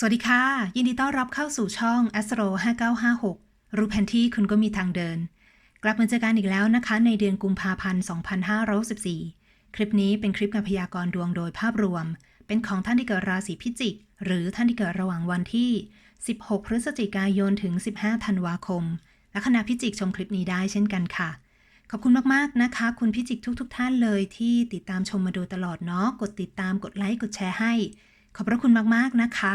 สวัสดีค่ะ ยินดีต้อนรับเข้าสู่ช่อง Astro 5956 รู้แผนที่คุณก็มีทางเดิน กลับมาเจอกันอีกแล้วนะคะ ในเดือนกุมภาพันธ์ 2564 คลิปนี้เป็นคลิปการพยากรณ์ดวงโดยภาพรวม เป็นของท่านที่เกิดราศีพิจิก หรือท่านที่เกิดระหว่างวันที่ 16 พฤศจิกายนถึง 15 ธันวาคมและคณะพิจิกชมคลิปนี้ได้เช่นกันค่ะ ขอบคุณมากๆนะคะ คุณพิจิกทุกๆท่านเลยที่ติดตามชมมาโดยตลอดเนาะ กดติดตาม กดไลค์ กดแชร์ให้ ขอบพระคุณมากๆนะคะ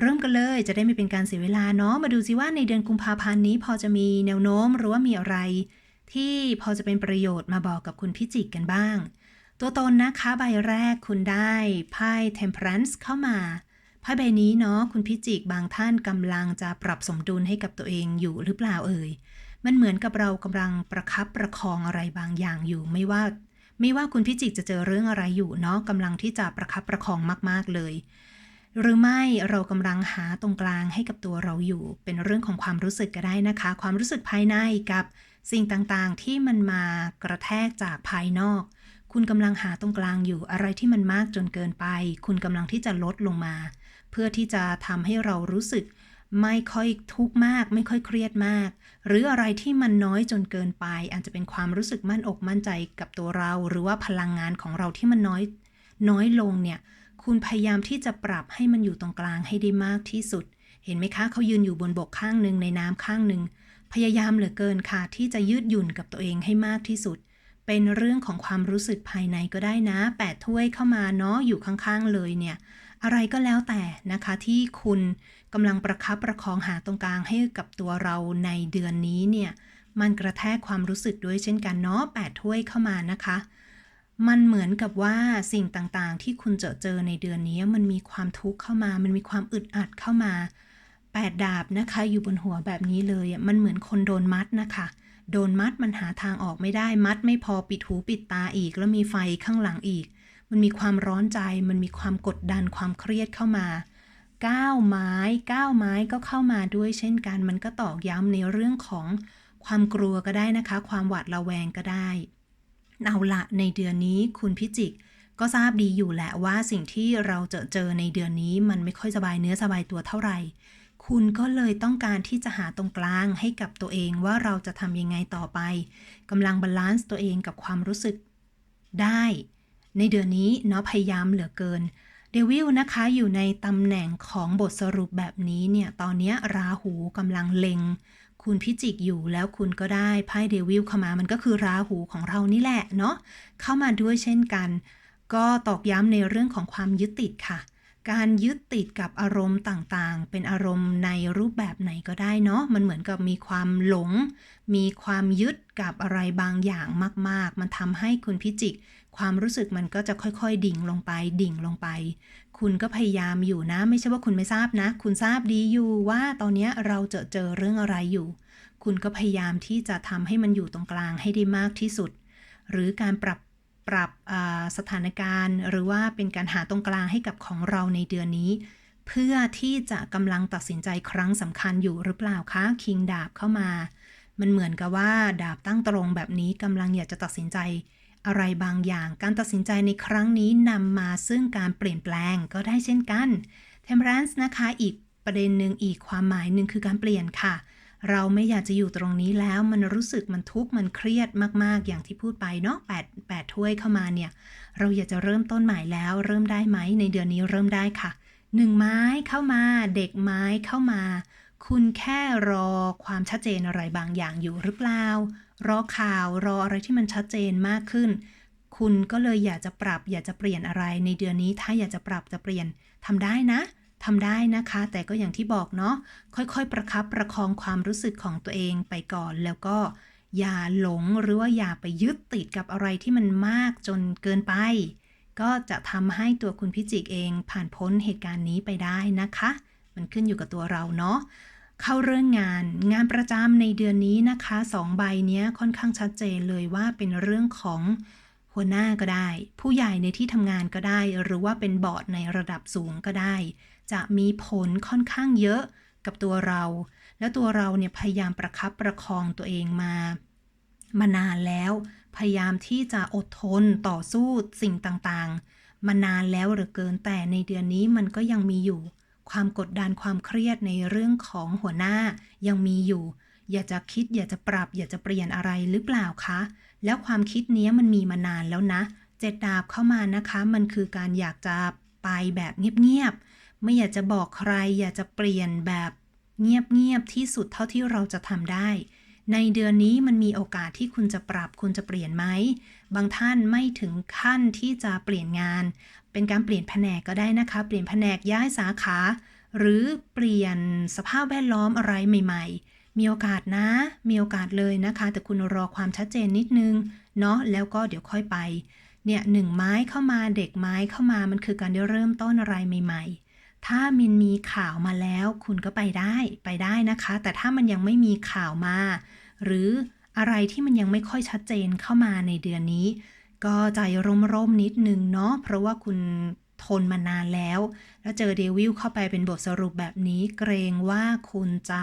เริ่มกันเลยจะได้ไม่เป็นการเสียเวลาเนาะมาดูซิว่าในเดือนกุมภาพันธ์นี้พอจะมีแนวโน้มหรือว่ามีอะไร ที่พอจะเป็นประโยชน์มาบอกกับคุณพิจิกกันบ้าง ตัวตนนะคะใบแรกคุณได้ไพ่ Temperance เข้ามาไพ่ใบนี้เนาะคุณพิจิกบางท่านกำลังจะปรับสมดุลให้กับตัวเองอยู่หรือเปล่าเอ่ยมันเหมือนกับเรากำลังประคับประคองอะไรบางอย่างอยู่ไม่ว่า ไม่ว่าคุณพิจิกจะเจอเรื่องอะไรอยู่เนาะกำลังที่จะประคับประคองมาก ๆเลย หรือไม่เรากำลังหาตรงกลางให้กับตัวเราอยู่ เป็นเรื่องของความรู้สึกก็ได้นะคะ ความรู้สึกภายในกับสิ่งต่างๆ ที่มันมากระแทกจากภายนอก คุณกำลังหาตรงกลางอยู่อะไรที่มันมากจนเกินไป คุณกำลังที่จะลดลงมา เพื่อที่จะทำให้เรารู้สึกไม่ค่อยทุกข์มาก ไม่ค่อยเครียดมาก หรืออะไรที่มันน้อยจนเกินไป อาจจะเป็นความรู้สึกมั่นอกมั่นใจกับตัวเรา หรือว่าพลังงานของเราที่มันน้อยน้อยลงเนี่ย คุณพยายามที่จะปรับให้มันอยู่ตรงกลางให้ได้มากที่สุด เห็นไหมคะเขายืนอยู่บนบกข้างหนึ่งในน้ำข้างหนึ่งพยายามเหลือเกินค่ะ ที่จะยืดหยุ่นกับตัวเองให้มากที่สุด เป็นเรื่องของความรู้สึกภายในก็ได้นะแปดถ้วยเข้ามาเนาะอยู่ข้างๆเลยเนี่ย อะไรก็แล้วแต่นะคะ ที่คุณกำลังประคับประคองหาตรงกลางให้กับตัวเราในเดือนนี้เนี่ย มันกระแทกความรู้สึกด้วยเช่นกันเนาะแปดถ้วยเข้ามานะคะ มันเหมือนกับว่าสิ่งต่างๆ ที่คุณเจอเจอในเดือนนี้ มันมีความทุกข์เข้ามา มันมีความอึดอัดเข้ามาแปดดาบนะคะ อยู่บนหัวแบบนี้เลยมันเหมือนคนโดนมัดนะคะ โดนมัดมันหาทางออกไม่ได้มัด ไม่พอปิดหูปิดตาอีก แล้วมีไฟข้างหลังอีก มันมีความร้อนใจ มันมีความกดดันความเครียดเข้ามาก้าวไม้ก้าวไม้ก็เข้ามาด้วยเช่นกันมันก็ตอกย้ำในเรื่องของความกลัวก็ได้นะคะ ความหวาดระแวงก็ได้ เอาละในเดือนนี้คุณพิจิกก็ทราบดีอยู่แหละว่าสิ่งที่เราเจอเจอในเดือนนี้มันไม่ค่อยสบายเนื้อสบายตัวเท่าไหร่ คุณก็เลยต้องการที่จะหาตรงกลางให้กับตัวเองว่าเราจะทำยังไงต่อไปกำลังบาลานซ์ตัวเองกับความรู้สึกได้ ในเดือนนี้เนาะพยายามเหลือเกินเดวิลนะคะอยู่ในตำแหน่งของบทสรุปแบบนี้เนี่ย ตอนนี้ราหูกำลังเล็ง คุณพิจิกอยู่แล้วคุณก็ได้ไพ่เดวิลเข้ามามันก็คือราหูของเรานี่แหละเนาะเข้ามาด้วยเช่นกัน ก็ตอกย้ำในเรื่องของความยึดติดค่ะ การยึดติดกับอารมณ์ต่างๆ เป็นอารมณ์ในรูปแบบไหนก็ได้เนาะมันเหมือนกับมีความหลง มีความยึดกับอะไรบางอย่างมาก ๆ มันทำให้คุณพิจิก ความรู้สึกมันก็จะค่อยๆ ดิ่งลงไป ดิ่งลงไป คุณก็พยายามอยู่นะ ไม่ใช่ว่าคุณไม่ทราบนะ คุณทราบดีอยู่ว่าตอนนี้เราเจอเจอเรื่องอะไรอยู่ คุณก็พยายามที่จะทำให้มันอยู่ตรงกลางให้ได้มากที่สุด หรือการปรับปรับสถานการณ์ หรือว่าเป็นการหาตรงกลางให้กับของเราในเดือนนี้ เพื่อที่จะกำลังตัดสินใจครั้งสำคัญอยู่หรือเปล่าคะคิงดาบเข้ามา มันเหมือนกับว่าดาบตั้งตรงแบบนี้กำลังอยากจะตัดสินใจ อะไรบางอย่างการตัดสินใจในครั้งนี้นำมาซึ่งการเปลี่ยนแปลงก็ได้เช่นกัน Temperance นะคะอีกประเด็นหนึ่งอีกความหมายหนึ่งคือการเปลี่ยนค่ะ เราไม่อยากจะอยู่ตรงนี้แล้วมันรู้สึกมันทุกข์มันเครียดมากๆ อย่างที่พูดไปเนาะแปดแปดถ้วยเข้ามาเนี่ย เราอยากจะเริ่มต้นใหม่แล้ว เริ่มได้ไหมในเดือนนี้เริ่มได้ค่ะหนึ่งไม้เข้ามา เด็กไม้เข้ามา คุณแค่รอความชัดเจนอะไรบางอย่างอยู่หรือเปล่า รอข่าวรออะไรที่มันชัดเจนมากขึ้น คุณก็เลยอยากจะปรับ อยากจะเปลี่ยนอะไรในเดือนนี้ ถ้าอยากจะปรับจะเปลี่ยนทำได้นะทำได้นะคะ แต่ก็อย่างที่บอกเนาะค่อยๆ ประครับประคองความรู้สึกของตัวเองไปก่อนแล้วก็อย่าหลงหรือว่าอย่าไปยึดติดกับอะไรที่มันมากจนเกินไป ก็จะทำให้ตัวคุณพิจิกเองผ่านพ้นเหตุการณ์นี้ไปได้นะคะ มันขึ้นอยู่กับตัวเราเนาะ เข้าเรื่องงานงานประจำในเดือนนี้นะคะสองใบนี้ค่อนข้างชัดเจนเลยว่าเป็นเรื่องของหัวหน้าก็ได้ ผู้ใหญ่ในที่ทำงานก็ได้ หรือว่าเป็นบอร์ดในระดับสูงก็ได้ จะมีผลค่อนข้างเยอะกับตัวเรา แล้วตัวเราเนี่ยพยายามประคับประคองตัวเองมา มานานแล้ว พยายามที่จะอดทนต่อสู้สิ่งต่างๆ มานานแล้วเหลือเกินแต่ในเดือนนี้มันก็ยังมีอยู่ ความกดดันความเครียดในเรื่องของหัวหน้ายังมีอยู่ อยากจะคิดอยากจะปรับอยากจะเปลี่ยนอะไรหรือเปล่าคะ แล้วความคิดนี้มันมีมานานแล้วนะ เจ็ดดาบเข้ามานะคะ มันคือการอยากจะไปแบบเงียบๆ ไม่อยากจะบอกใคร อยากจะเปลี่ยนแบบเงียบๆที่สุดเท่าที่เราจะทำได้ ในเดือนนี้มันมีโอกาสที่คุณจะปรับคุณจะเปลี่ยนไหม บางท่านไม่ถึงขั้นที่จะเปลี่ยนงาน เป็นการเปลี่ยนแผนกก็ได้นะคะ เปลี่ยนแผนกย้ายสาขา หรือเปลี่ยนสภาพแวดล้อมอะไรใหม่ ๆ มีโอกาสนะ มีโอกาสเลยนะคะ แต่คุณรอความชัดเจนนิดนึงเนาะแล้วก็เดี๋ยวค่อยไป เนี่ยหนึ่งไม้เข้ามาเด็กไม้เข้ามามันคือการได้เริ่มต้นอะไรใหม่ ๆถ้ามินมีข่าวมาแล้วคุณก็ไปได้ไปได้นะคะ แต่ถ้ามันยังไม่มีข่าวมา หรืออะไรที่มันยังไม่ค่อยชัดเจนเข้ามาในเดือนนี้ ก็ใจร่มๆนิดนึงเนาะเพราะว่าคุณทนมานานแล้ว แล้วเจอเดวิลเข้าไปเป็นบทสรุปแบบนี้ เกรงว่าคุณจะ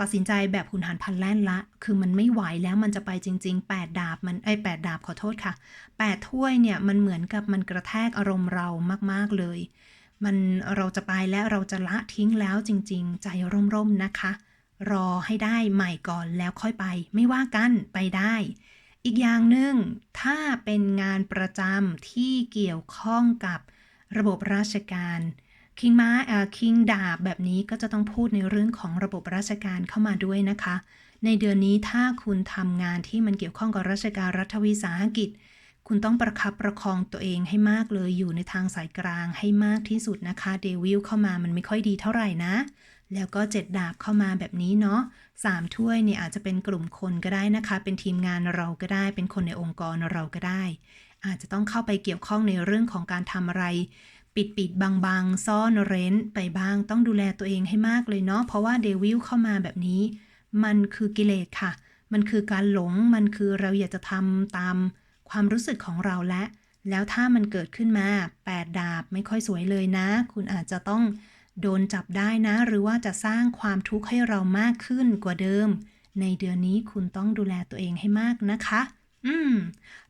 ตัดสินใจแบบหุนหันพันแล่นละ คือมันไม่ไหวแล้วมันจะไปจริง ๆ 8 ดาบมันไอ้แปดดาบขอโทษค่ะ 8 ถ้วยเนี่ยมันเหมือนกับมันกระแทกอารมณ์เรามากๆเลย มันเราจะไปแล้วเราจะละทิ้งแล้วจริง ๆ ใจร่มๆนะคะ รอให้ได้ใหม่ก่อนแล้วค่อยไป ไม่ว่ากันไปได้ อีกอย่างหนึ่งถ้าเป็นงานประจำที่เกี่ยวข้องกับระบบราชการคิงม้าเอ่อคิงดาบแบบนี้ก็จะต้องพูดในเรื่องของระบบราชการเข้ามาด้วยนะคะ ในเดือนนี้ถ้าคุณทำงานที่มันเกี่ยวข้องกับราชการรัฐวิสาหกิจ คุณต้องประคับประคองตัวเองให้มากเลยอยู่ในทางสายกลางให้มากที่สุดนะคะ เดวิลเข้ามามันไม่ค่อยดีเท่าไหร่นะ แล้วก็เจ็ดดาบเข้ามาแบบนี้เนาะสามถ้วยเนี่ยอาจจะเป็นกลุ่มคนก็ได้นะคะ เป็นทีมงานเราก็ได้ เป็นคนในองค์กรเราก็ได้ อาจจะต้องเข้าไปเกี่ยวข้องในเรื่องของการทำอะไร ปิดปิดบางบางซ่อนเร้นไปบ้าง ต้องดูแลตัวเองให้มากเลยเนาะ เพราะว่าเดวิลเข้ามาแบบนี้ มันคือกิเลสค่ะ มันคือการหลง มันคือเราอยากจะทำตามความรู้สึกของเราและ แล้วถ้ามันเกิดขึ้นมาแปดดาบไม่ค่อยสวยเลยนะ คุณอาจจะต้อง โดนจับได้นะ หรือว่าจะสร้างความทุกข์ให้เรามากขึ้นกว่าเดิม ในเดือนนี้คุณต้องดูแลตัวเองให้มากนะคะ อืม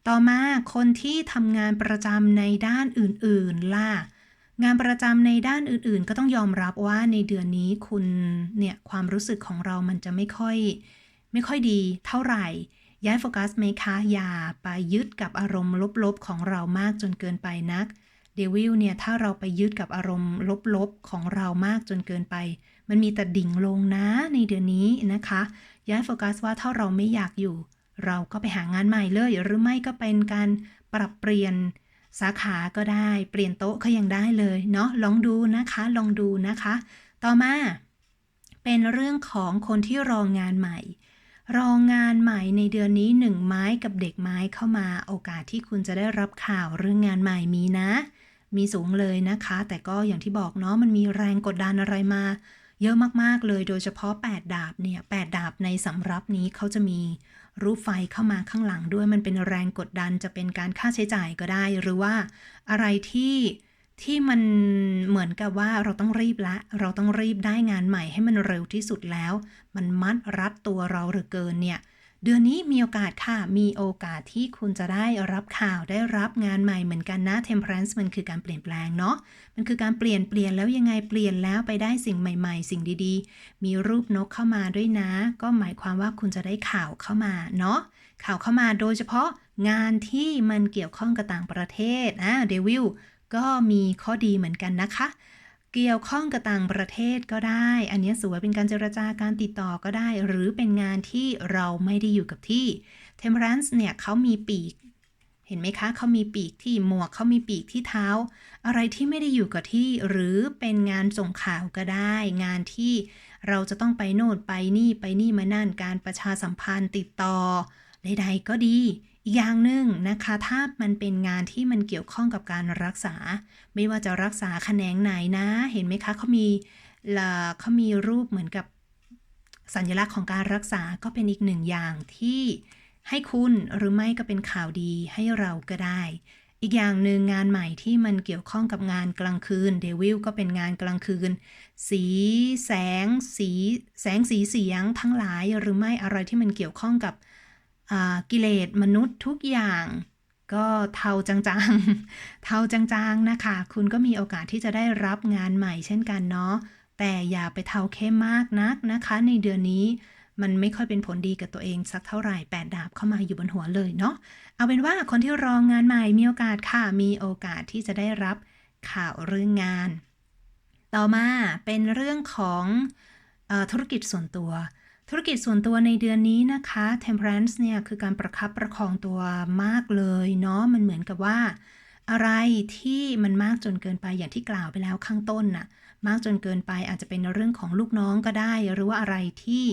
ต่อมาคนที่ทำงานประจำในด้านอื่น ๆ ล่ะงานประจำในด้านอื่นๆ ก็ต้องยอมรับว่าในเดือนนี้คุณเนี่ยความรู้สึกของเรามันจะไม่ค่อย ไม่ค่อยดีเท่าไหร่ ย้ายโฟกัสไหมคะอย่าไปยึดกับอารมณ์ลบๆของเรามากจนเกินไปนัก เดวิลเนี่ยถ้าเราไปยึดกับอารมณ์ลบๆ ของเรามากจนเกินไป มันมีแต่ดิ่งลงนะในเดือนนี้นะคะ ย้ายโฟกัสว่าถ้าเราไม่อยากอยู่ เราก็ไปหางานใหม่เลย หรือไม่ก็เป็นการปรับเปลี่ยนสาขาก็ได้ เปลี่ยนโต๊ะก็ยังได้เลยเนาะลองดูนะคะ ลองดูนะคะ ต่อมา เป็นเรื่องของคนที่รองานใหม่ รองงานใหม่ในเดือนนี้หนึ่งไม้กับเด็กไม้เข้ามา โอกาสที่คุณจะได้รับข่าวเรื่องงานใหม่มีนะ มีสูงเลยนะคะ แต่ก็อย่างที่บอกเนาะมันมีแรงกดดันอะไรมา เยอะมากๆเลย โดยเฉพาะ 8 ดาบเนี่ย8ดาบในสำรับนี้เขาจะมีรูปไฟเข้ามาข้างหลังด้วยมันเป็นแรงกดดันจะเป็นการค่าใช้จ่ายก็ได้ หรือว่าอะไรที่ที่มันเหมือนกับว่าเราต้องรีบละ เราต้องรีบได้งานใหม่ให้มันเร็วที่สุดแล้ว มันมัดรัดตัวเราหลือเกินเนี่ย เดือนนี้มีโอกาสค่ะ มีโอกาสที่คุณจะได้รับข่าวได้รับงานใหม่เหมือนกันนะ Temperance มันคือการเปลี่ยนแปลงเนาะ มันคือการเปลี่ยนเปลี่ยนแล้วยังไงเปลี่ยนแล้วไปได้สิ่งใหม่ ๆ สิ่งดีๆ มีรูปนกเข้ามาด้วยนะ ก็หมายความว่าคุณจะได้ข่าวเข้ามาเนาะ ข่าวเข้ามาโดยเฉพาะงานที่มันเกี่ยวข้องกับต่างประเทศอ่าเดวิลก็มีข้อดีเหมือนกันนะคะ เกี่ยวข้องกับต่างประเทศก็ได้ อันนี้สวยเป็นการเจรจาการติดต่อก็ได้ หรือเป็นงานที่เราไม่ได้อยู่กับที่ Temperance เนี่ยเขามีปีก เห็นไหมคะ เขามีปีกที่หมวกเขามีปีกที่เท้า อะไรที่ไม่ได้อยู่กับที่ หรือเป็นงานส่งข่าวก็ได้ งานที่เราจะต้องไปโน่นไปนี่ไปนี่มานั่น การประชาสัมพันธ์ติดต่อใดๆก็ดี อีกอย่างหนึ่งนะคะ ถ้ามันเป็นงานที่มันเกี่ยวข้องกับการรักษา ไม่ว่าจะรักษาแขนงไหนนะ เห็นไหมคะเขามีเขามีรูปเหมือนกับสัญลักษณ์ของการรักษาก็เป็นอีกหนึ่งอย่างที่ให้คุณหรือไม่ก็เป็นข่าวดีให้เราก็ได้ อีกอย่างหนึ่งงานใหม่ที่มันเกี่ยวข้องกับงานกลางคืนเดวิลก็เป็นงานกลางคืน สีแสง สี แสงสีเสียงทั้งหลายหรือไม่อะไรที่มันเกี่ยวข้องกับ กิเลสมนุษย์ทุกอย่างก็เทาจางๆ เทาจางๆนะคะ คุณก็มีโอกาสที่จะได้รับงานใหม่เช่นกันเนาะ แต่อย่าไปเทาเข้มมากนักนะคะ ในเดือนนี้มันไม่ค่อยเป็นผลดีกับตัวเองสักเท่าไหร่แปดดาบเข้ามาอยู่บนหัวเลยเนาะ เอาเป็นว่าคนที่รองงานใหม่มีโอกาสค่ะ มีโอกาสที่จะได้รับข่าวเรื่องงาน ต่อมาเป็นเรื่องของออธุรกิจส่วนตัว ธุรกิจส่วนตัวในเดือนนี้นะคะ temperance เนี่ยคือการประคับประคองตัวมากเลยเนาะมันเหมือนกับว่า อะไรที่มันมากจนเกินไปอย่างที่กล่าวไปแล้วข้างต้นน่ะมากจนเกินไปอาจจะเป็นเรื่องของลูกน้องก็ได้ หรือว่าอะไรที่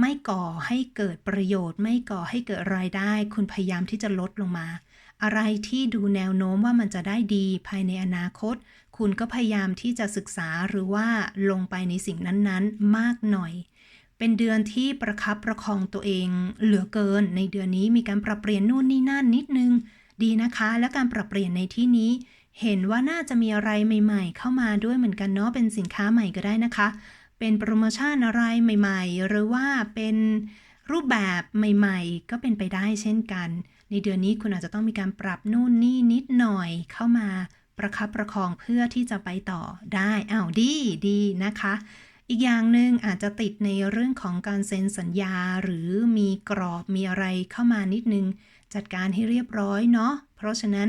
ไม่ก่อให้เกิดประโยชน์ ไม่ก่อให้เกิดรายได้ คุณพยายามที่จะลดลงมา อะไรที่ดูแนวโน้มว่ามันจะได้ดีภายในอนาคต คุณก็พยายามที่จะศึกษาหรือว่าลงไปในสิ่งนั้นๆ มากหน่อย เป็นเดือนที่ประคับประคองตัวเองเหลือเกิน ในเดือนนี้มีการปรับเปลี่ยนนู่นนี่นั่นนิดนึง ดีนะคะ และการปรับเปลี่ยนในที่นี้ เห็นว่าน่าจะมีอะไรใหม่ๆ เข้ามาด้วยเหมือนกันเนาะเป็นสินค้าใหม่ก็ได้นะคะ เป็นโปรโมชั่นอะไรใหม่ ๆ หรือว่าเป็นรูปแบบใหม่ ๆ ก็เป็นไปได้เช่นกัน ในเดือนนี้คุณอาจจะต้องมีการปรับนู่นนี่นิดหน่อยเข้ามาประคับประคองเพื่อที่จะไปต่อได้อ้าวดีดีนะคะ อีกอย่างหนึ่งอาจจะติดในเรื่องของการเซ็นสัญญา หรือมีกรอบมีอะไรเข้ามานิดนึง จัดการให้เรียบร้อยเนาะเพราะฉะนั้น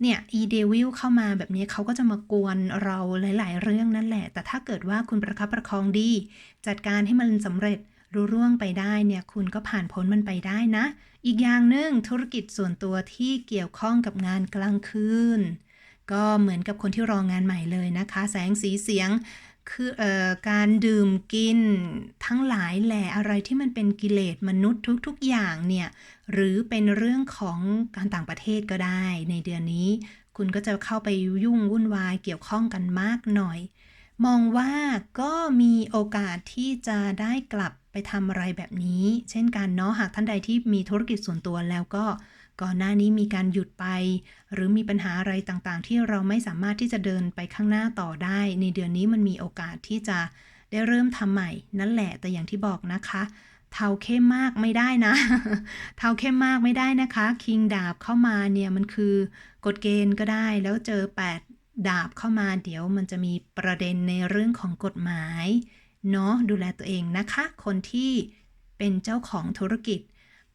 เนี่ยอีเดวิลเข้ามาแบบนี้เขาก็จะมากวนเราหลาย ๆ เรื่องนั่นแหละ แต่ถ้าเกิดว่าคุณประคับประคองดี จัดการให้มันสำเร็จรุ่ร่วงไปได้เนี่ยคุณก็ผ่านพ้นมันไปได้นะ อีกอย่างหนึ่งธุรกิจส่วนตัวที่เกี่ยวข้องกับงานกลางคืน ก็เหมือนกับคนที่รองงานใหม่เลยนะคะ แสงสีเสียง คือออการดื่มกินทั้งหลายแหละอะไรที่มันเป็นกิเลสมนุษย์ทุก ๆ อย่างเนี่ยหรือเป็นเรื่องของการต่างประเทศก็ได้ ในเดือนนี้ คุณก็จะเข้าไปยุ่งวุ่นวายเกี่ยวข้องกันมากหน่อย มองว่าก็มีโอกาสที่จะได้กลับไปทำอะไรแบบนี้ เช่นกันเนาะหากท่านใดที่มีธุรกิจส่วนตัวแล้วก็ ก่อนหน้านี้มีการหยุดไป หรือมีปัญหาอะไรต่างๆ ที่เราไม่สามารถที่จะเดินไปข้างหน้าต่อได้ ในเดือนนี้มันมีโอกาสที่จะได้เริ่มทำใหม่ นั่นแหละแต่อย่างที่บอกนะคะเทาเข้มมากไม่ได้นะ เทาเข้มมากไม่ได้นะคะ คิงดาบเข้ามาเนี่ยมันคือกฎเกณฑ์ก็ได้ แล้วเจอ 8 ดาบเข้ามา เดี๋ยวมันจะมีประเด็นในเรื่องของกฎหมาย เนาะดูแลตัวเองนะคะ คนที่เป็นเจ้าของธุรกิจ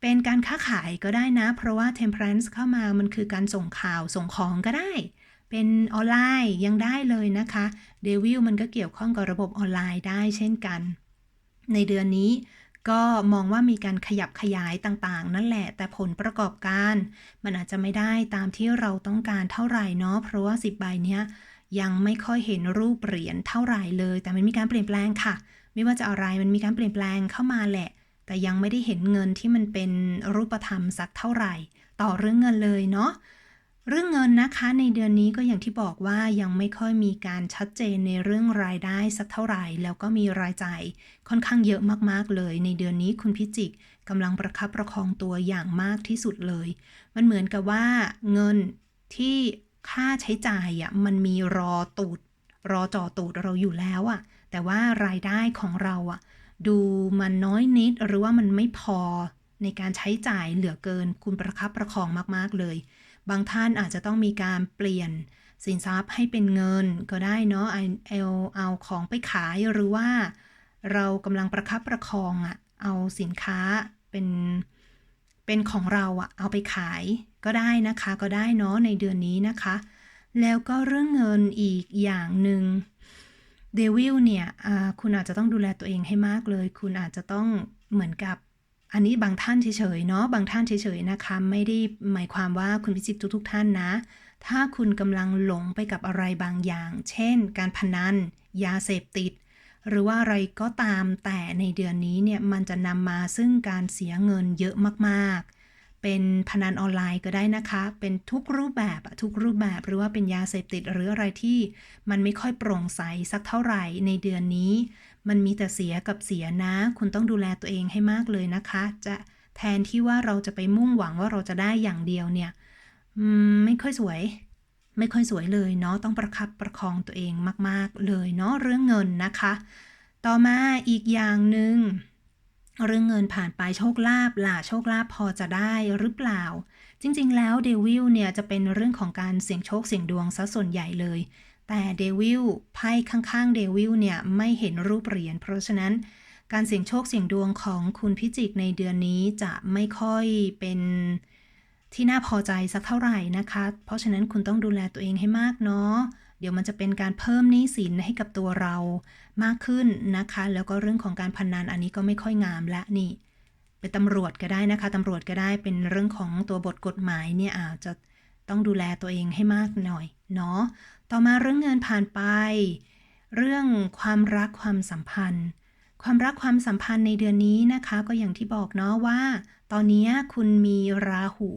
เป็นการค้าขายก็ได้นะ เพราะว่า temperance เข้ามามันคือการส่งข่าวส่งของก็ได้ เป็นออนไลน์ยังได้เลยนะคะเดวิลมันก็เกี่ยวข้องกับระบบออนไลน์ได้เช่นกัน ในเดือนนี้ก็มองว่ามีการขยับขยายต่างๆ นั่นแหละ แต่ผลประกอบการ มันอาจจะไม่ได้ตามที่เราต้องการเท่าไหร่เนาะ เพราะว่า 10 ใบเนี้ยยังไม่ค่อยเห็นรูปเหรียญเท่าไหร่เลย แต่มันมีการเปลี่ยนแปลงค่ะ ไม่ว่าจะอะไรมันมีการเปลี่ยนแปลงเข้ามาแหละ แต่ยังไม่ได้เห็นเงินที่มันเป็นรูปธรรมสักเท่าไหร่ ต่อเรื่องเงินเลยเนาะเรื่องเงินนะคะในเดือนนี้ก็อย่างที่บอกว่ายังไม่ค่อยมีการชัดเจนในเรื่องรายได้สักเท่าไหร่ แล้วก็มีรายจ่ายค่อนข้างเยอะมากๆเลย ในเดือนนี้คุณพิจิกกำลังประคับประคองตัวอย่างมากที่สุดเลย มันเหมือนกับว่าเงินที่ค่าใช้จ่ายอะมันมีรอตูด รอจ่อตูดเราอยู่แล้วอะแต่ว่ารายได้ของเราอะ ดูมันน้อยนิดหรือว่ามันไม่พอในการใช้จ่ายเหลือเกิน คุณประคับประคองมาก ๆ เลย บางท่านอาจจะต้องมีการเปลี่ยนสินทรัพย์ให้เป็นเงินก็ได้เนาะเอาเอาของไปขายหรือว่า เรากำลังประคับประคองอะเอาสินค้าเป็นเป็นของเราอะเอาไปขายก็ได้นะคะ ก็ได้เนาะในเดือนนี้นะคะ แล้วก็เรื่องเงินอีกอย่างหนึ่ง เดวิลเนี่ยคุณอาจจะต้องดูแลตัวเองให้มากเลย คุณอาจจะต้องเหมือนกับอันนี้บางท่านเฉยๆเนาะบางท่านเฉยๆนะคะ ไม่ได้หมายความว่าคุณพิจิตทุกๆท่านนะ ถ้าคุณกำลังหลงไปกับอะไรบางอย่าง เช่น การพนัน ยาเสพติด หรือว่าอะไรก็ตามแต่ในเดือนนี้เนี่ยมันจะนำมาซึ่งการเสียเงินเยอะมากๆ เป็นพนันออนไลน์ก็ได้นะคะ เป็นทุกรูปแบบทุกรูปแบบหรือว่าเป็นยาเสพติดหรืออะไรที่มันไม่ค่อยโปร่งใสสักเท่าไหร่ในเดือนนี้ มันมีแต่เสียกับเสียนะ คุณต้องดูแลตัวเองให้มากเลยนะคะ จะแทนที่ว่าเราจะไปมุ่งหวังว่าเราจะได้อย่างเดียวเนี่ยไม่ค่อยสวย ไม่ค่อยสวยเลยเนาะต้องประคับประคองตัวเองมาก ๆ เลยเนาะเรื่องเงินนะคะ ต่อมาอีกอย่างหนึ่ง เรื่องเงินผ่านไปโชคลาภล่ะโชคลาภพอจะได้หรือเปล่า จริง ๆ แล้วเดวิลเนี่ยจะเป็นเรื่องของการเสี่ยงโชคเสี่ยงดวงซะส่วนใหญ่เลย แต่เดวิลไพ่ข้างๆเดวิลเนี่ยไม่เห็นรูปเหรียญเพราะฉะนั้นการเสี่ยงโชคเสี่ยงดวงของคุณพิจิกในเดือนนี้จะไม่ค่อยเป็นที่น่าพอใจสักเท่าไหร่นะคะ เพราะฉะนั้นคุณต้องดูแลตัวเองให้มากเนาะ เดี๋ยวมันจะเป็นการเพิ่มหนี้สินให้กับตัวเรามากขึ้นนะคะ แล้วก็เรื่องของการพนันอันนี้ก็ไม่ค่อยงามละนี่ เป็นตำรวจก็ได้นะคะตำรวจก็ได้เป็นเรื่องของตัวบทกฎหมายเนี่ยอาจจะต้องดูแลตัวเองให้มากหน่อยเนาะต่อมาเรื่องเงินผ่านไป เรื่องความรักความสัมพันธ์ความรักความสัมพันธ์ในเดือนนี้นะคะ ก็อย่างที่บอกเนาะว่า ตอนนี้คุณมีราหู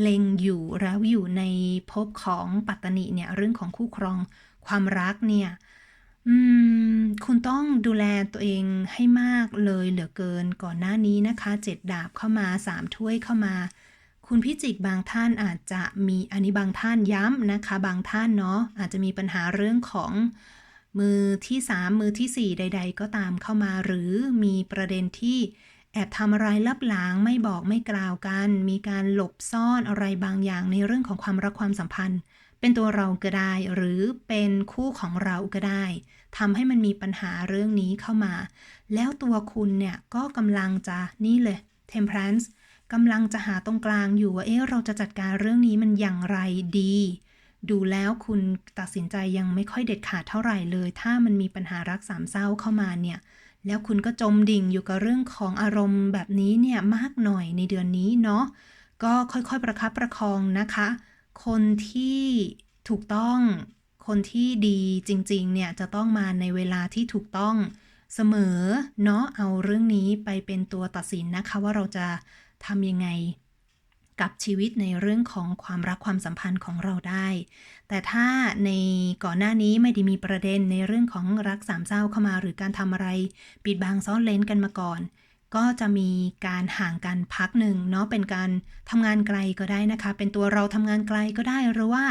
เล็งอยู่แล้วอยู่ในภพของปัตตนิเนี่ยเรื่องของคู่ครองความรักเนี่ยอืมคุณต้องดูแลตัวเองให้มากเลยเหลือเกินก่อนหน้านี้นะคะเจ็ดดาบเข้ามาสามถ้วยเข้ามา คุณพิจิกบางท่านอาจจะมีอันนี้บางท่านย้ำนะคะ บางท่านเนาะอาจจะมีปัญหาเรื่องของมือที่สามมือที่สี่ใด ๆ ก็ตามเข้ามา หรือมีประเด็นที่ อบทำอะไรลับหลังไม่บอกไม่กล่าวกัน มีการหลบซ่อนอะไรบางอย่างในเรื่องของความรักความสัมพันธ์ เป็นตัวเราก็ได้ หรือเป็นคู่ของเราก็ได้ทำให้มันมีปัญหาเรื่องนี้เข้ามา แล้วตัวคุณเนี่ยก็กำลังจะนี่เลย temperance กำลังจะหาตรงกลางอยู่ว่าเอ๊ะเราจะจัดการเรื่องนี้มันอย่างไรดี ดูแล้วคุณตัดสินใจยังไม่ค่อยเด็ดขาดเท่าไหร่เลย ถ้ามันมีปัญหารักสามเศร้าเข้ามาเนี่ย แล้วคุณก็จมดิ่งอยู่กับเรื่องของอารมณ์แบบนี้เนี่ยมากหน่อยในเดือนนี้เนาะก็ค่อยๆประคับประคองนะคะ คนที่ถูกต้องคนที่ดีจริงๆ เนี่ยจะต้องมาในเวลาที่ถูกต้องเสมอเนาะเอาเรื่องนี้ไปเป็นตัวตัดสินนะคะว่าเราจะทำยังไง กับชีวิตในเรื่องของความรักความสัมพันธ์ของเราได้ แต่ถ้าในก่อนหน้านี้ไม่ได้มีประเด็นในเรื่องของรักสามเศร้าเข้ามา หรือการทำอะไร ปิดบังซ่อนเลนกันมาก่อน ก็จะมีการห่างกันพักหนึ่งเนาะเป็นการทำงานไกลก็ได้นะคะ เป็นตัวเราทำงานไกลก็ได้หรือว่า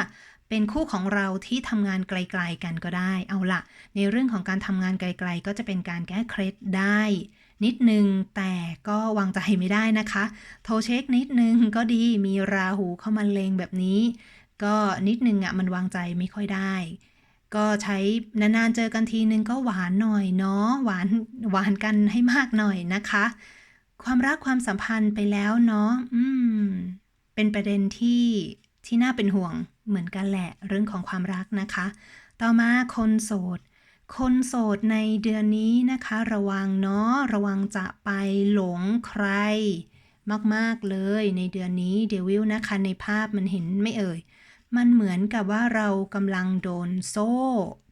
เป็นคู่ของเราที่ทำงานไกล ๆ กันก็ได้ เอาละในเรื่องของการทำงานไกล ๆ ก็จะเป็นการแก้เคล็ดได้ นิดนึง แต่ก็วางใจไม่ได้นะคะ โทรเช็คนิดนึงก็ดีมีราหูเข้ามาเลงแบบนี้ ก็นิดนึงอะ่ะมันวางใจไม่ค่อยได้ ก็ใช้นานๆเจอกันทีนึงก็หวานหน่อยเนาะหวานหวานกันให้มากหน่อยนะคะ ความรักความสัมพันธ์ไปแล้วเนาะอืม เป็นประเด็นที่ที่น่าเป็นห่วงเหมือนกันแหละเรื่องของความรักนะคะ ต่อมาคนโสด คนโสดในเดือนนี้นะคะ ระวังเนาะระวังจะไปหลงใคร มากๆเลยในเดือนนี้เดวิลนะคะในภาพมันเห็นไม่เอ่ย มันเหมือนกับว่าเรากำลังโดนโซ่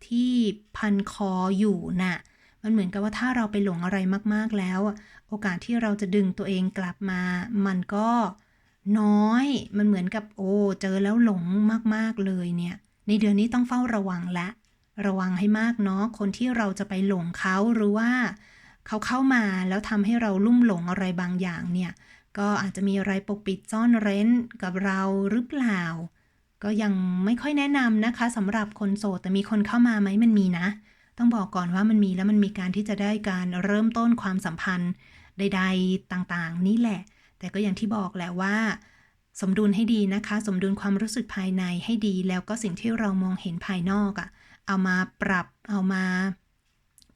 ที่พันคออยู่น่ะมันเหมือนกับว่าถ้าเราไปหลงอะไรมากๆแล้ว โอกาสที่เราจะดึงตัวเองกลับมา มันก็น้อย มันเหมือนกับโอ้เจอแล้วหลงมากๆเลยเนี่ย ในเดือนนี้ต้องเฝ้าระวังและ ระวังให้มากเนาะคนที่เราจะไปหลงเขาหรือว่าเขาเข้ามาแล้วทำให้เราลุ่มหลงอะไรบางอย่างเนี่ย ก็อาจจะมีอะไรปกปิดซ่อนเร้นกับเราหรือเปล่า ก็ยังไม่ค่อยแนะนำนะคะสำหรับคนโสดแต่มีคนเข้ามาไหมมันมีนะ ต้องบอกก่อนว่ามันมีแล้วมันมีการที่จะได้การเริ่มต้นความสัมพันธ์ใด ๆต่างๆ นี่แหละ แต่ก็อย่างที่บอกแหละว่า สมดุลให้ดีนะคะ สมดุลความรู้สึกภายในให้ดี แล้วก็สิ่งที่เรามองเห็นภายนอกอะ่ะ เอามาปรับเอามา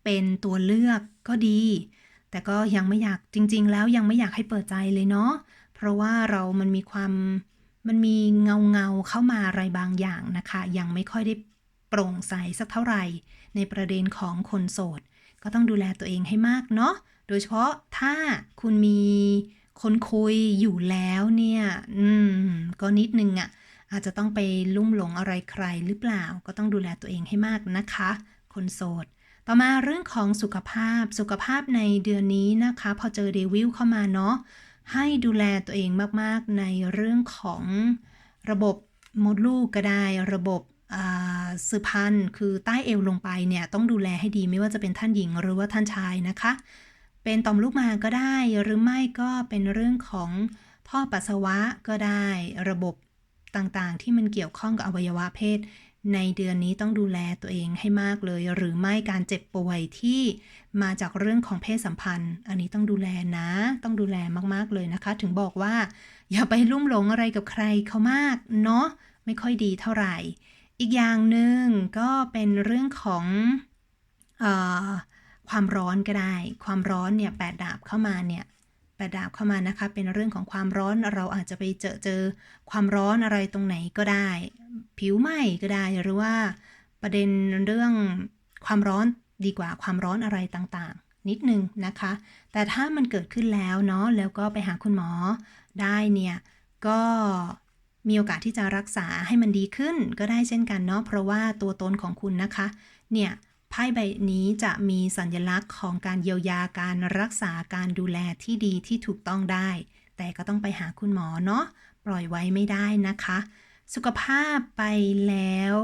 เป็นตัวเลือกก็ดี แต่ก็ยังไม่อยากจริง ๆ แล้วยังไม่อยากให้เปิดใจเลยเนาะเพราะว่าเรามันมีความมันมีเงาเงาเข้ามาอะไรบางอย่างนะคะ ยังไม่ค่อยได้โปร่งใสสักเท่าไหร่ ในประเด็นของคนโสด ก็ต้องดูแลตัวเองให้มากเนาะโดยเฉพาะถ้าคุณมีคนคุยอยู่แล้วเนี่ย อืม ก็นิดนึงอะ่ะ อาจจะต้องไปลุ่มหลงอะไรใครหรือเปล่า ก็ต้องดูแลตัวเองให้มากนะคะ คนโสด ต่อมาเรื่องของสุขภาพ สุขภาพในเดือนนี้นะคะ พอเจอเดวิลเข้ามาเนาะ ให้ดูแลตัวเองมากๆในเรื่องของระบบมดลูกก็ได้ ระบบสืบพันธุ์คือใต้เอวลงไปเนี่ยต้องดูแลให้ดีไม่ว่าจะเป็นท่านหญิงหรือว่าท่านชายนะคะ เป็นต่อมลูกมาก็ได้หรือไม่ก็เป็นเรื่องของท่อปัสสาวะก็ได้ ระบบ ต่างๆ ที่มันเกี่ยวข้องกับอวัยวะเพศ ในเดือนนี้ต้องดูแลตัวเองให้มากเลย หรือไม่การเจ็บป่วยที่มาจากเรื่องของเพศสัมพันธ์ อันนี้ต้องดูแลนะ ต้องดูแลมากๆเลยนะคะ ถึงบอกว่า อย่าไปลุ่มหลงอะไรกับใครเขามากเนาะไม่ค่อยดีเท่าไหร่ อีกอย่างหนึ่งก็เป็นเรื่องของออความร้อนก็ได้ ความร้อนเนี่ยแปดดาบเข้ามาเนี่ย แปดดาบเข้ามานะคะ เป็นเรื่องของความร้อนเราอาจจะไปเจอเจอความร้อนอะไรตรงไหนก็ได้ ผิวไหม้ก็ได้หรือว่าประเด็นเรื่องความร้อนดีกว่าความร้อนอะไรต่างๆ นิดนึงนะคะ แต่ถ้ามันเกิดขึ้นแล้วเนาะแล้วก็ไปหาคุณหมอได้เนี่ยก็มีโอกาสที่จะรักษาให้มันดีขึ้นก็ได้เช่นกันเนาะเพราะว่าตัวตนของคุณนะคะ เนี่ย ไพ่ใบนี้จะมีสัญลักษณ์ของการเยียวยาการรักษาการดูแลที่ดีที่ถูกต้องได้ แต่ก็ต้องไปหาคุณหมอเนาะปล่อยไว้ไม่ได้นะคะ สุขภาพไปแล้ว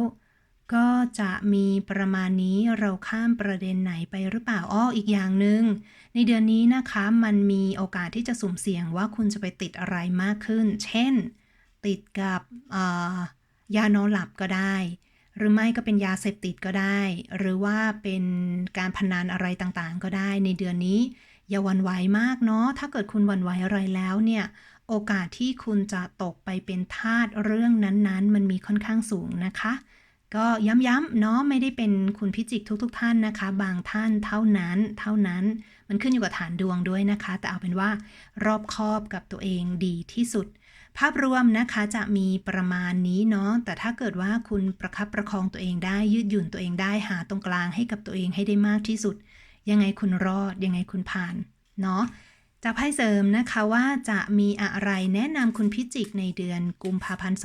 ก็จะมีประมาณนี้เราข้ามประเด็นไหนไปหรือเปล่าอ้ออีกอย่างหนึ่งในเดือนนี้นะคะมันมีโอกาสที่จะสุ่มเสี่ยงว่าคุณจะไปติดอะไรมากขึ้น เช่น ติดกับยานอนหลับก็ได้ หรือไม่ก็เป็นยาเสพติดก็ได้ หรือว่าเป็นการพนันอะไรต่างๆ ก็ได้ ในเดือนนี้ อย่าวันไหวมากเนาะถ้าเกิดคุณวันไหวอะไรแล้วเนี่ยโอกาสที่คุณจะตกไปเป็นทาสเรื่องนั้นๆ มันมีค่อนข้างสูงนะคะ ก็ย้ำๆเนาะไม่ได้เป็นคุณพิจิกทุก ๆ ท่านนะคะ บางท่านเท่านั้นเท่านั้นมันขึ้นอยู่กับฐานดวงด้วยนะคะ แต่เอาเป็นว่ารอบคอบกับตัวเองดีที่สุด ภาพรวมนะคะจะมีประมาณนี้เนาะ แต่ถ้าเกิดว่าคุณประคับประคองตัวเองได้ ยืดหยุ่นตัวเองได้หาตรงกลางให้กับตัวเองให้ได้มากที่สุด ยังไงคุณรอด ยังไงคุณผ่าน เนาะจะไพ่เสริมนะคะว่าจะมีอะไรแนะนำคุณพิจิกในเดือนกุมภาพันธ์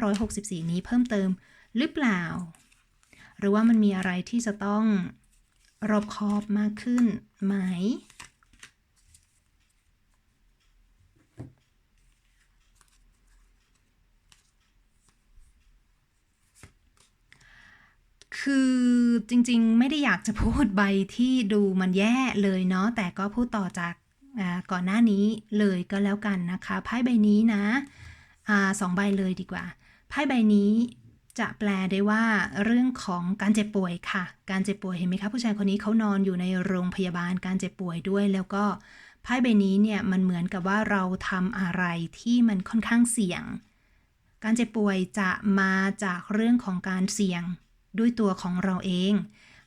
2564 นี้เพิ่มเติมหรือเปล่า หรือว่ามันมีอะไรที่จะต้องรอบคอบมากขึ้นไหม คือจริงๆ ไม่ได้อยากจะพูดใบที่ดูมันแย่เลยเนาะแต่ก็พูดต่อจากก่อนหน้านี้เลยก็แล้วกันนะคะไพ่ใบนี้นะอสองใบเลยดีกว่าไพ่ใบนี้จะแปลได้ว่าเรื่องของการเจ็บป่วยค่ะ การเจ็บป่วยเห็นไหมคะผู้ชายคนนี้เขานอนอยู่ในโรงพยาบาลการเจ็บป่วยด้วย แล้วก็ไพ่ใบนี้เนี่ยมันเหมือนกับว่าเราทำอะไรที่มันค่อนข้างเสี่ยง การเจ็บป่วยจะมาจากเรื่องของการเสี่ยง ด้วยตัวของเราเอง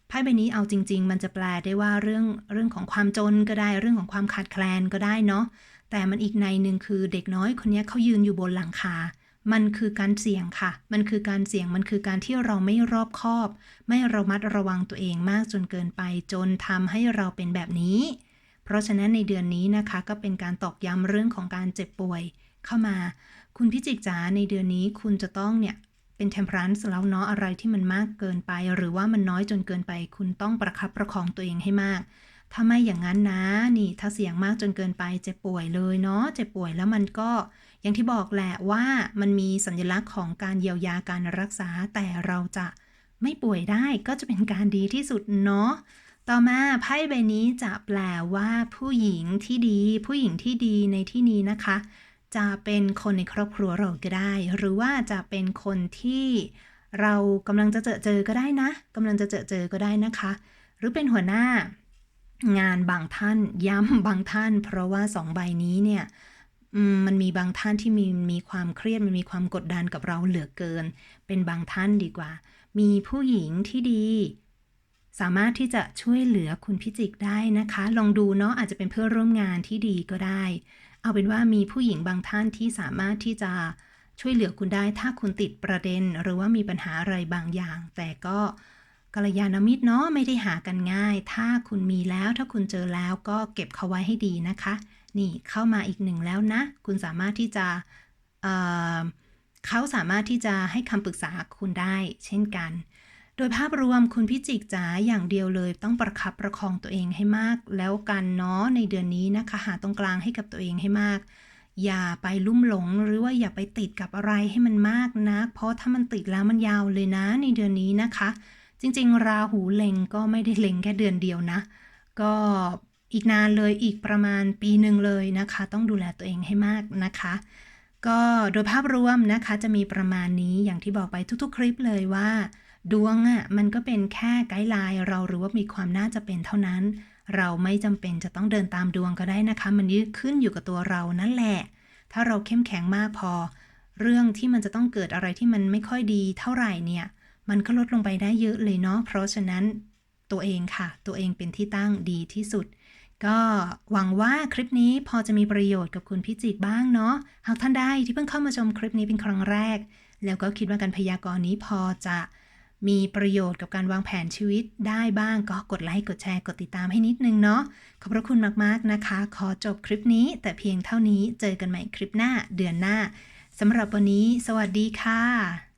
ไพ่ใบนี้เอาจริง ๆ มันจะแปลได้ว่าเรื่องเรื่องของความจนก็ได้เรื่องของความขาดแคลนก็ได้เนาะแต่มันอีกในหนึ่งคือเด็กน้อยคนนี้เขายืนอยู่บนหลังคา มันคือการเสี่ยงค่ะ มันคือการเสี่ยงมันคือการที่เราไม่รอบคอบ ไม่ระมัดระวังตัวเองมากจนเกินไปจนทำให้เราเป็นแบบนี้ เพราะฉะนั้นในเดือนนี้นะคะก็เป็นการตอกย้ำเรื่องของการเจ็บป่วยเข้ามา คุณพิจิกจ๋าในเดือนนี้คุณจะต้องเนี่ย เป็นเทมเพลนส์แล้วเนาะอะไรที่มันมากเกินไป หรือว่ามันน้อยจนเกินไป คุณต้องประคับประคองตัวเองให้มาก ถ้าไม่อย่างนั้นนะนี่ ถ้าเสี่ยงมากจนเกินไปเจ็บป่วยเลยเนาะเจ็บป่วยแล้วมันก็อย่างที่บอกแหละว่ามันมีสัญลักษณ์ของการเยียวยาการรักษาแต่เราจะไม่ป่วยได้ก็จะเป็นการดีที่สุดเนาะต่อมาไพ่ใบนี้จะแปลว่าผู้หญิงที่ดี ผู้หญิงที่ดีในที่นี้นะคะ จะเป็นคนในครอบครัวเราก็ได้ หรือว่าจะเป็นคนที่เรากำลังจะเจอเจอก็ได้นะกำลังจะเจอเจอก็ได้นะคะ หรือเป็นหัวหน้างานบางท่านย้ำบางท่าน เพราะว่าสองใบนี้เนี่ยมันมีบางท่านที่มีมีความเครียดมันมีความกดดันกับเราเหลือเกิน เป็นบางท่านดีกว่า มีผู้หญิงที่ดี สามารถที่จะช่วยเหลือคุณพิจิกได้นะคะ ลองดูเนาะอาจจะเป็นเพื่อร่วมงานที่ดีก็ได้ เอาเป็นว่ามีผู้หญิงบางท่านที่สามารถที่จะช่วยเหลือคุณได้ถ้าคุณติดประเด็น หรือว่ามีปัญหาอะไรบางอย่าง แต่ก็กัลยาณมิตรเนาะไม่ได้หากันง่าย ถ้าคุณมีแล้วถ้าคุณเจอแล้วก็เก็บเขาไว้ให้ดีนะคะ นี่เข้ามาอีกหนึ่งแล้วนะ คุณสามารถที่จะเเขาสามารถที่จะให้คำปรึกษาคุณได้ เช่นกัน โดยภาพรวมคุณพิจิกจ๋าอย่างเดียวเลย ต้องประคับประคองตัวเองให้มาก แล้วกันเนาะในเดือนนี้นะคะหาตรงกลางให้กับตัวเองให้มาก อย่าไปลุ่มหลงหรือว่าอย่าไปติดกับอะไรให้มันมากนะเพราะถ้ามันติดแล้วมันยาวเลยนะในเดือนนี้นะคะ จริงๆ ราหูเล็งก็ไม่ได้เล็งแค่เดือนเดียวนะ ก็อีกนานเลยอีกประมาณปีหนึ่งเลยนะคะ ต้องดูแลตัวเองให้มากนะคะก็โดยภาพรวมนะคะจะมีประมาณนี้อย่างที่บอกไปทุกๆ คลิปเลยว่า ดวงอะ่ะมันก็เป็นแค่ไกด์ไลน์เราหรือว่ามีความน่าจะเป็นเท่านั้น เราไม่จำเป็นจะต้องเดินตามดวงก็ได้นะคะ มันยืดขึ้นอยู่กับตัวเรานั่นแหละ ถ้าเราเข้มแข็งมากพอ เรื่องที่มันจะต้องเกิดอะไรที่มันไม่ค่อยดีเท่าไหร่เนี่ย มันก็ลดลงไปได้เยอะเลยเนาะเพราะฉะนั้นตัวเองค่ะ ตัวเองเป็นที่ตั้งดีที่สุดก็หวังว่าคลิปนี้พอจะมีประโยชน์กับคุณพิจิกบ้างเนาะ หากท่านใดที่เพิ่งเข้ามาชมคลิปนี้เป็นครั้งแรก แล้วก็คิดว่าการพยากรณ์นี้พอจะ มีประโยชน์กับการวางแผนชีวิตได้บ้างก็กดไลค์ กดแชร์ กดติดตามให้นิดนึงเนาะ ขอบพระคุณมาก ๆ นะคะ ขอจบคลิปนี้แต่เพียงเท่านี้ เจอกันใหม่คลิปหน้าเดือนหน้า สำหรับวันนี้ สวัสดีค่ะ